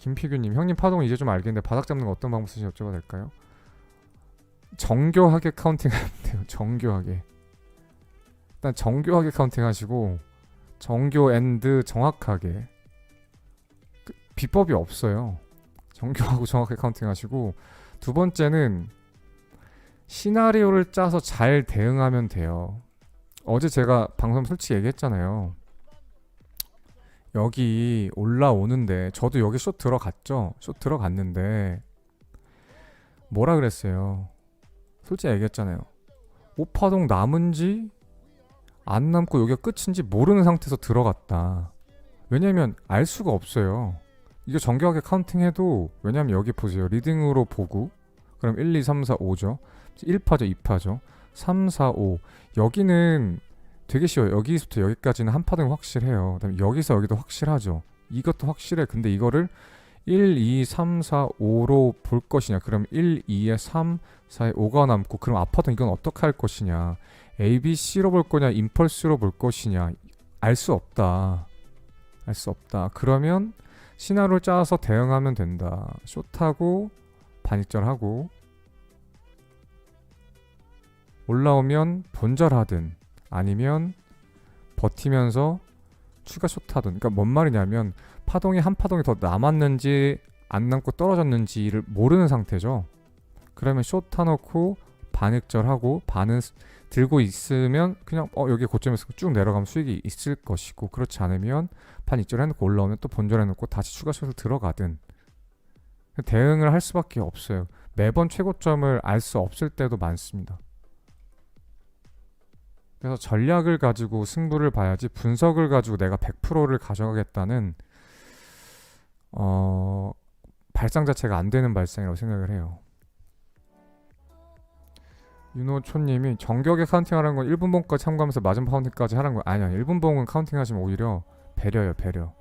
김피규님 형님 파동 이제 좀 알겠는데 바닥 잡는 거 어떤 방법 쓰시는지 여쭤봐도 될까요? 정교하게 카운팅하면 돼요. 정교하게. 일단 정교하게 카운팅하시고 정교 앤드 정확하게 그, 비법이 없어요. 정교하고 정확하게 카운팅하시고 두 번째는 시나리오를 짜서 잘 대응하면 돼요. 어제 제가 방송 솔직히 얘기했잖아요. 여기 올라오는데 저도 여기 숏 들어갔죠. 숏 들어갔는데 뭐라 그랬어요. 솔직히 얘기했잖아요. 오파동 남은지 안 남고 여기가 끝인지 모르는 상태에서 들어갔다. 왜냐면 알 수가 없어요. 이게 정교하게 카운팅해도 왜냐면 여기 보세요. 리딩으로 보고 그럼 1, 2, 3, 4, 5죠. 1파죠, 2파죠. 3, 4, 5. 여기는 되게 쉬워요. 여기서부터 여기까지는 한 파동이 확실해요. 그다음에 여기서 여기도 확실하죠. 이것도 확실해. 근데 이거를 1, 2, 3, 4, 5로 볼 것이냐. 그럼 1, 2에 3, 4에 5가 남고 그럼 앞파동 이건 어떻게 할 것이냐. A, B, C로 볼 거냐, 임펄스로 볼 것이냐. 알 수 없다. 알 수 없다. 그러면 시나리오를 짜서 대응하면 된다. 숏하고 반익절하고 올라오면 본절하든 아니면 버티면서 추가 숏하든 그러니까 뭔 말이냐면 파동이 한 파동이 더 남았는지 안 남고 떨어졌는지를 모르는 상태죠. 그러면 숏 타놓고 반익절하고 반은 스- 들고 있으면 그냥 어 여기 고점에서 쭉 내려가면 수익이 있을 것이고 그렇지 않으면 반 익절 해놓고 올라오면 또 본절 해놓고 다시 추가 숏을 들어가든 대응을 할 수밖에 없어요. 매번 최고점을 알 수 없을 때도 많습니다. 그래서 전략을 가지고 승부를 봐야지 분석을 가지고 내가 100%를 가져가겠다는 어 발상 자체가 안 되는 발상이라고 생각을 해요. 윤호초님이 정격에 카운팅하라는 건 1분 봉까지 참고하면서 맞은 카운팅까지 하라는 거 아니야. 1분 봉은 카운팅하시면 오히려 배려요 배려.